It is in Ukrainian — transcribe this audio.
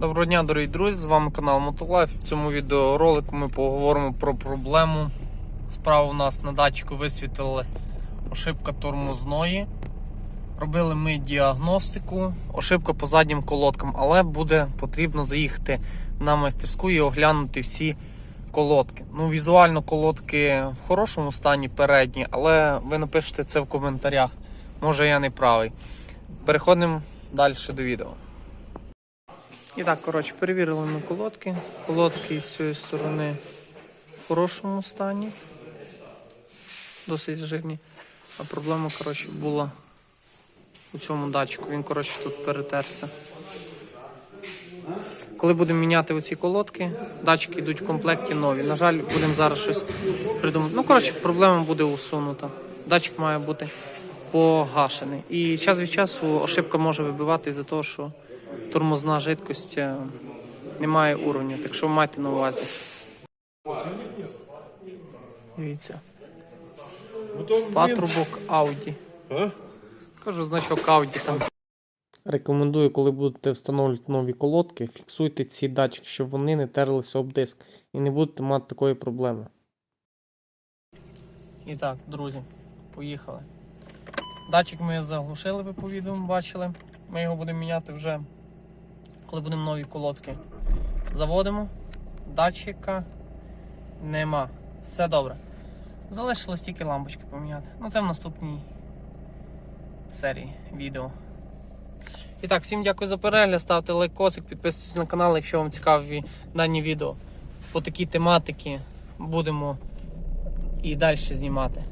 Доброго дня, дорогі друзі! З вами канал Мотолайф. В цьому відеоролику ми поговоримо про проблему. Справа у нас на датчику висвітилась ошибка тормозної. Робили ми діагностику, ошибка по заднім колодкам, але буде потрібно заїхати на майстерську і оглянути всі колодки. Ну, візуально колодки в хорошому стані передні, але ви напишете це в коментарях. Може я не правий. Переходимо далі до відео. І так, коротше, перевірили ми колодки. Колодки з цієї сторони в хорошому стані. Досить жирні. А проблема, коротше, була у цьому датчику. Він, коротше, тут перетерся. Коли будемо міняти оці колодки, датчики йдуть в комплекті нові. На жаль, будемо зараз щось придумати. Ну, коротше, проблема буде усунута. Датчик має бути погашений. І час від часу ошибка може вибивати із-за того, що тормозна жидкость е, не має уровня. Так що майте на увазі. Дивіться. Патрубок Audi. Кажу, значок Audi там. Рекомендую, коли будете встановлювати нові колодки, фіксуйте ці датчики, щоб вони не терлися об диск і не будете мати такої проблеми. І так, друзі, поїхали. Датчик ми заглушили, ви по відео бачили. Ми його будемо міняти вже, коли будемо нові колодки. Заводимо. Датчика нема. Все добре. Залишилось тільки лампочки поміняти. Ну це в наступній серії відео. І так, всім дякую за перегляд. Ставте лайкосик, підписуйтесь на канал, якщо вам цікаві дані відео. По такій тематиці будемо і далі знімати.